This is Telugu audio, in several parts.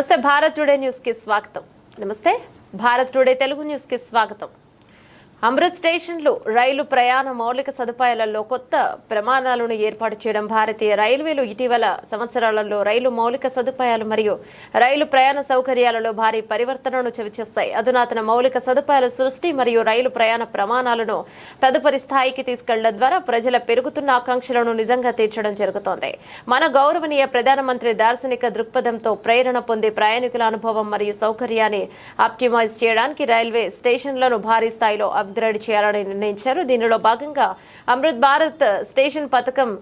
నమస్తే భారత్ టుడే న్యూస్కి స్వాగతం. నమస్తే భారత్ టుడే తెలుగు న్యూస్కి స్వాగతం. అమృత్ స్టేషన్లు రైలు ప్రయాణ మౌలిక సదుపాయాలలో కొత్త ప్రమాణాలను ఏర్పాటు చేయడం భారతీయ రైల్వేలు ఇటీవల సంవత్సరాలలో రైలు మౌలిక సదుపాయాలు మరియు రైలు ప్రయాణ సౌకర్యాలలో భారీ పరివర్తనను చవిచేస్తాయి. అధునాతన మౌలిక సదుపాయాల సృష్టి మరియు రైలు ప్రయాణ ప్రమాణాలను తదుపరి స్థాయికి తీసుకెళ్ళడం ద్వారా ప్రజల పెరుగుతున్న ఆకాంక్షలను నిజంగా తీర్చడం జరుగుతోంది. మన గౌరవనీయ ప్రధానమంత్రి దార్శనిక దృక్పథంతో ప్రేరణ పొందే ప్రయాణికుల అనుభవం మరియు సౌకర్యాన్ని ఆప్టిమైజ్ చేయడానికి రైల్వే స్టేషన్లను భారీ స్థాయిలో అప్గ్రేడ్ చేయాలని నిర్ణయించారు. దీనిలో భాగంగా అమృత్ భారత్ స్టేషన్ పథకం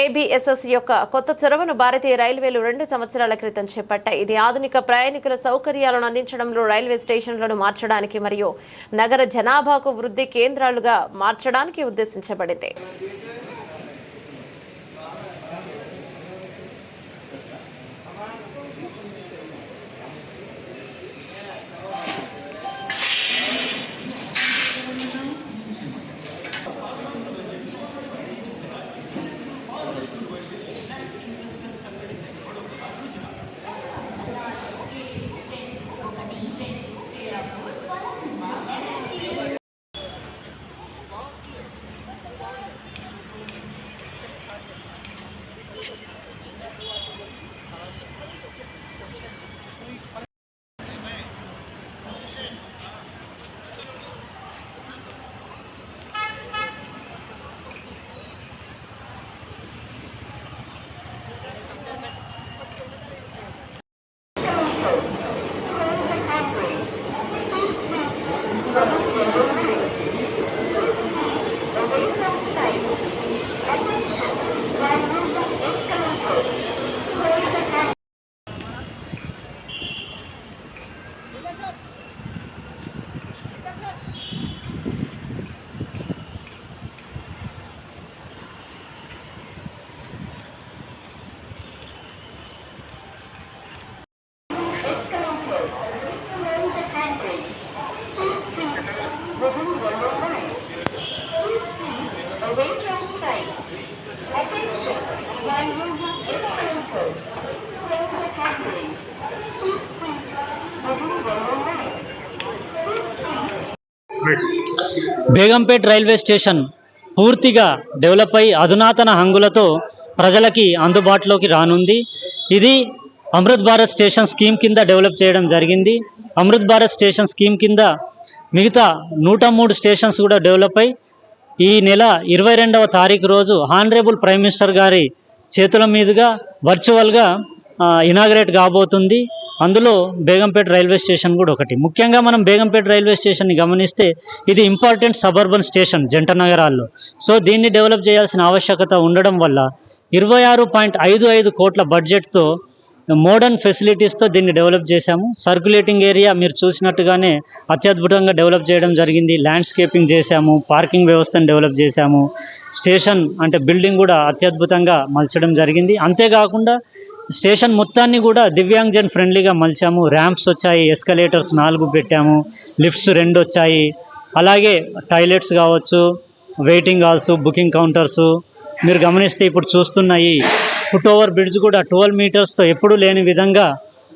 ఏబిఎస్ఎస్ యొక్క కొత్త చొరవను భారతీయ రైల్వేలు రెండు సంవత్సరాల క్రితం చేపట్టాయి. ఇది ఆధునిక ప్రయాణికుల సౌకర్యాలను అందించడంలో రైల్వే స్టేషన్లను మార్చడానికి మరియు నగర జనాభాకు వృద్ధి కేంద్రాలుగా మార్చడానికి ఉద్దేశించబడింది. బేగంపేట్ రైల్వే స్టేషన్ పూర్తిగా డెవలప్ అయి అధునాతన హంగులతో ప్రజలకి అందుబాటులోకి రానుంది. ఇది అమృత్ భారత్ స్టేషన్ స్కీమ్ కింద డెవలప్ చేయడం జరిగింది. అమృత్ భారత్ స్టేషన్ స్కీమ్ కింద మిగతా నూట మూడు స్టేషన్స్ కూడా డెవలప్ అయి ఈ నెల ఇరవై రెండవ తారీఖు రోజు హానరేబుల్ ప్రైమ్ మినిస్టర్ గారి చేతుల మీదుగా వర్చువల్గా ఇనాగ్రేట్ కాబోతుంది. అందులో బేగంపేట రైల్వే స్టేషన్ కూడా ఒకటి. ముఖ్యంగా మనం బేగంపేట రైల్వే స్టేషన్ని గమనిస్తే ఇది ఇంపార్టెంట్ సబర్బన్ స్టేషన్ జంట నగరాల్లో. సో దీన్ని డెవలప్ చేయాల్సిన ఆవశ్యకత ఉండడం వల్ల ఇరవై ఆరు పాయింట్ ఐదు ఐదు కోట్ల బడ్జెట్తో మోడర్న్ ఫెసిలిటీస్తో దీన్ని డెవలప్ చేశాము. సర్క్యులేటింగ్ ఏరియా మీరు చూసినట్టుగానే అత్యద్భుతంగా డెవలప్ చేయడం జరిగింది. ల్యాండ్స్కేపింగ్ చేశాము. పార్కింగ్ వ్యవస్థను డెవలప్ చేశాము. స్టేషన్ అంటే బిల్డింగ్ కూడా అత్యద్భుతంగా మలచడం జరిగింది. అంతేకాకుండా స్టేషన్ మొత్తాన్ని కూడా దివ్యాంగ్జన్ ఫ్రెండ్లీగా మలిచాము. ర్యాంప్స్ వచ్చాయి ఎస్కలేటర్స్ నాలుగు పెట్టాము. లిఫ్ట్స్ రెండు వచ్చాయి. అలాగే టాయిలెట్స్ కావచ్చు వెయిటింగ్ హాల్స్ బుకింగ్ కౌంటర్సు మీరు గమనిస్తే ఇప్పుడు చూస్తున్న ఈ ఫుట్ ఓవర్ బ్రిడ్జ్ కూడా ట్వెల్వ్ మీటర్స్తో ఎప్పుడూ లేని విధంగా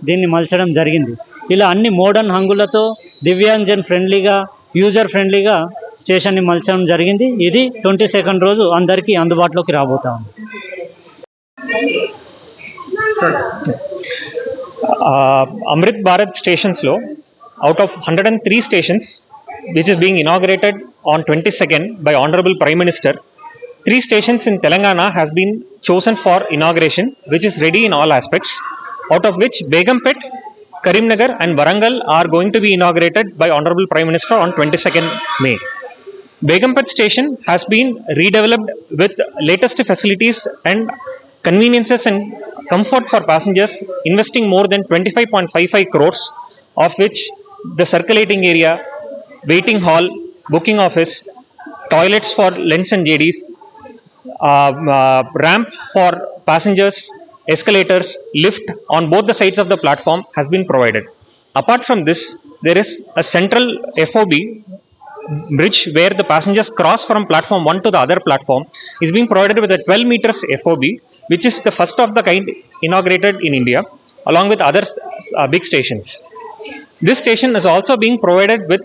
దీన్ని మలచడం జరిగింది. ఇలా అన్ని మోడర్న్ హంగులతో దివ్యాంజన్ ఫ్రెండ్లీగా యూజర్ ఫ్రెండ్లీగా స్టేషన్ని మలచడం జరిగింది. ఇది ట్వంటీ సెకండ్ రోజు అందరికీ అందుబాటులోకి రాబోతా ఉంది. Amrit Bharat స్టేషన్స్లో out of hundred and three stations which is being inaugurated on twenty second by honourable prime minister Three stations in Telangana has been chosen for inauguration, which is ready in all aspects, out of which Begumpet, Karimnagar and Warangal are going to be inaugurated by Honorable Prime Minister on 22nd May. Begumpet station has been redeveloped with latest facilities and conveniences and comfort for passengers, investing more than 25.55 crores, of which the circulating area, waiting hall, booking office, toilets for lens and JDs, ramp for passengers, escalators, lift on both the sides of the platform has been provided. Apart from this, there is a central FOB bridge where the passengers cross from platform 1 to the other platform is being provided with a 12 meters FOB which is the first of the kind inaugurated in India. along with other uh, big stations. This station is also being provided with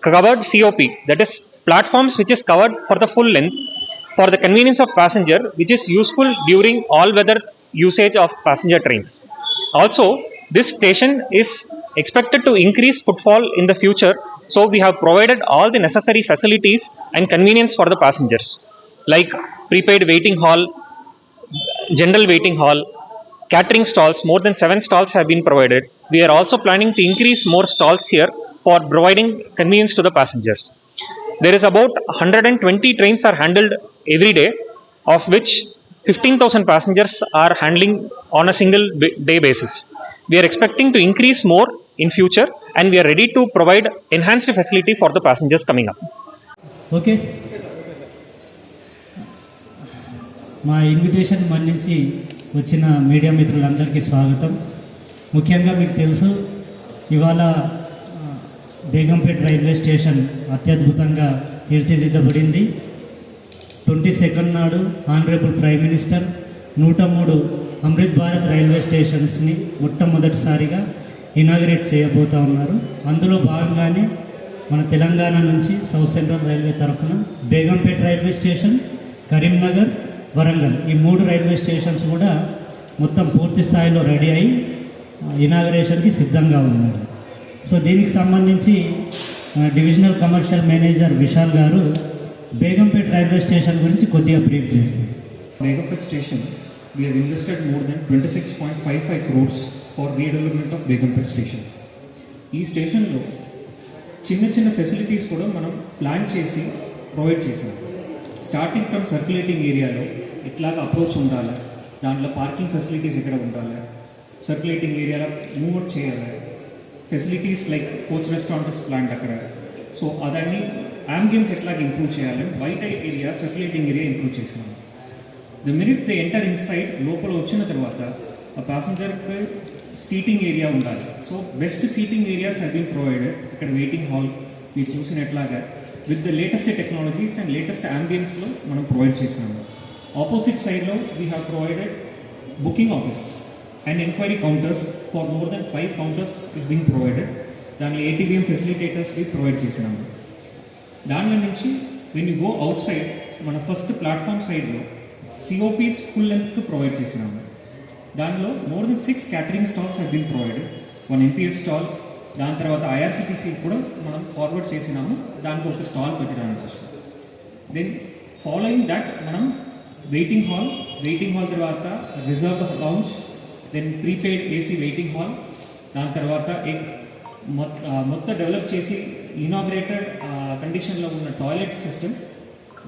covered COP, that is platforms which is covered for the full length for the convenience of passenger, which is useful during all weather usage of passenger trains. Also, this station is expected to increase footfall in the future, so we have provided all the necessary facilities and convenience for the passengers, like prepaid waiting hall, general waiting hall, catering stalls. More than seven stalls have been provided. We are also planning to increase more stalls here for providing convenience to the passengers. There is about 120 trains are handled every day, of which 15,000 passengers are handling on a single ba- day basis. We are expecting to increase more in future and we are ready to provide enhanced facility for the passengers coming up. Okay మా ఇన్విటేషన్ మన్నించి వచ్చిన మీడియా మిత్రులందరికీ స్వాగతం ముఖ్యంగా మీకు తెలుసు ఇవాళ ఆ, బేగంపేట్ రైల్వే స్టేషన్ అత్యద్భుతంగా తీర్చిదిద్దబడింది ట్వంటీ సెకండ్ నాడు ఆనరేబుల్ ప్రైమ్ మినిస్టర్ నూట మూడు అమృత్ భారత్ రైల్వే స్టేషన్స్ని మొట్టమొదటిసారిగా ఇనాగరేట్ చేయబోతా ఉన్నారు. అందులో భాగంగానే మన తెలంగాణ నుంచి సౌత్ సెంట్రల్ రైల్వే తరఫున బేగంపేట్ రైల్వే స్టేషన్ కరీంనగర్ వరంగల్ ఈ మూడు రైల్వే స్టేషన్స్ కూడా మొత్తం పూర్తి స్థాయిలో రెడీ అయి ఇనాగరేషన్కి సిద్ధంగా ఉన్నారు. సో దీనికి సంబంధించి డివిజనల్ కమర్షియల్ మేనేజర్ విశాల్ గారు బేగంపేట్ రైల్వే స్టేషన్ గురించి కొద్దిగా బ్రీఫ్ చేస్తారు Begapet station, we have invested more than 26.55 crores for redevelopment of Begumpet station. ఈ స్టేషన్లో చిన్న చిన్న ఫెసిలిటీస్ కూడా మనం ప్లాన్ చేసి ప్రొవైడ్ చేసాం స్టార్టింగ్ ఫ్రమ్ సర్క్యులేటింగ్ ఏరియాలో ఎట్లాగా అప్రోచ్ ఉండాలి దాంట్లో పార్కింగ్ ఫెసిలిటీస్ ఎక్కడ ఉండాలి సర్క్యులేటింగ్ ఏరియాలో మూవ్అవుట్ చేయాలి facilities like coach restaurants plant అక్కడ. సో అదన్నీ ఆంబియన్స్ ఎట్లాగ ఇంప్రూవ్ చేయాలి? బయట ఏరియా సర్క్యులేటింగ్ ఏరియా ఇంప్రూవ్ చేసినాము the minute the enter inside లోపల వచ్చిన తర్వాత ఆ ప్యాసింజర్కి సీటింగ్ ఏరియా ఉండాలి. So best seating areas have been provided ఇక్కడ వెయిటింగ్ హాల్ మీరు చూసినట్లాగా with the latest technologies and latest అంబియన్స్లో మనం ప్రొవైడ్ చేసినాము ఆపోజిట్ సైడ్లో we have provided booking office and enquiry counters for more than five counters is being provided దానిలో ఏటీవీఎం ఫెసిలిటేటర్స్ బి ప్రొవైడ్ చేసినాము దానిలో నుంచి when you go outside మన ఫస్ట్ ప్లాట్ఫామ్ సైడ్లో సిఓపీస్ ఫుల్ లెంత్కి ప్రొవైడ్ చేసినాము. దానిలో more than six catering stalls have been provided one MPS stall దాని తర్వాత ఐఆర్సిటీసీ కూడా మనం ఫార్వర్డ్ చేసినాము. దానికి ఒక స్టాల్ పెట్టడానికి కోసం దెన్ ఫాలోయింగ్ దట్ మనం వెయిటింగ్ హాల్ వెయిటింగ్ హాల్ తర్వాత reserve lounge then prepaid AC waiting hall దాని తర్వాత ఎగ్ మొత్తం డెవలప్ చేసి ఇనాగ్రేటెడ్ కండిషన్లో ఉన్న toilet system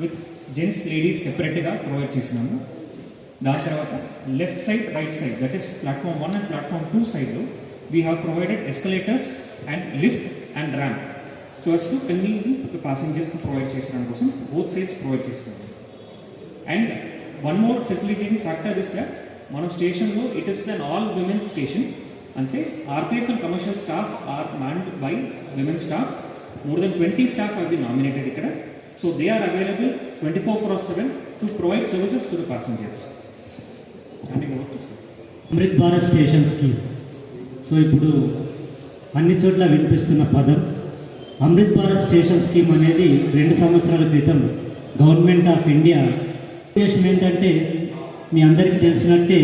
with gents ladies సెపరేట్గా ప్రొవైడ్ చేసినాము. దాని తర్వాత left side right side that is platform one and platform two సైడ్లో we have provided escalators and lift and ramp so as to convenient ప్యాసింజర్స్కి provide చేసిన కోసం బోత్ సైడ్స్ ప్రొవైడ్ చేసినాము and one more facility factor is that మనం స్టేషన్లో it is an all women station అంటే RPF and commercial staff are manned by women staff more than twenty staff have been nominated ఇక్కడ. So they are available twenty four cross seven to provide services to the passengers Amrit Bharat station scheme. So ఇప్పుడు అన్ని చోట్ల వినిపిస్తున్న పదం అమృత్ భారత్ స్టేషన్ స్కీమ్ అనేది రెండు సంవత్సరాల క్రితం గవర్నమెంట్ ఆఫ్ ఇండియా ఉద్దేశం ఏంటంటే మీ అందరికీ తెలిసినట్టే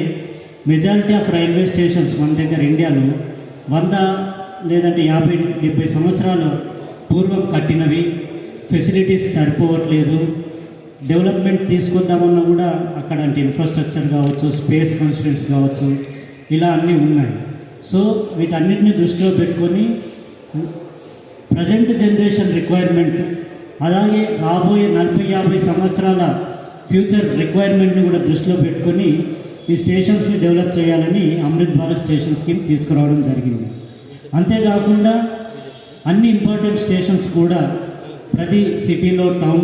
మెజారిటీ ఆఫ్ రైల్వే స్టేషన్స్ మన దగ్గర ఇండియాలో వంద లేదంటే యాభై డెబ్బై సంవత్సరాలు పూర్వం కట్టినవి. ఫెసిలిటీస్ సరిపోవట్లేదు. డెవలప్మెంట్ తీసుకొద్దామన్నా కూడా అక్కడ అంటే ఇన్ఫ్రాస్ట్రక్చర్ కావచ్చు స్పేస్ కన్స్టెంట్స్ కావచ్చు ఇలా అన్నీ ఉన్నాయి. సో వీటన్నిటిని దృష్టిలో పెట్టుకొని ప్రజెంట్ జనరేషన్ రిక్వైర్మెంట్ అలాగే రాబోయే నలభై యాభై సంవత్సరాల ఫ్యూచర్ రిక్వైర్మెంట్ని కూడా దృష్టిలో పెట్టుకొని ఈ స్టేషన్స్ని డెవలప్ చేయాలని అమృత్ భారత్ స్టేషన్ స్కీమ్ తీసుకురావడం జరిగింది. అంతేకాకుండా అన్ని ఇంపార్టెంట్ స్టేషన్స్ కూడా ప్రతి సిటీలో టౌన్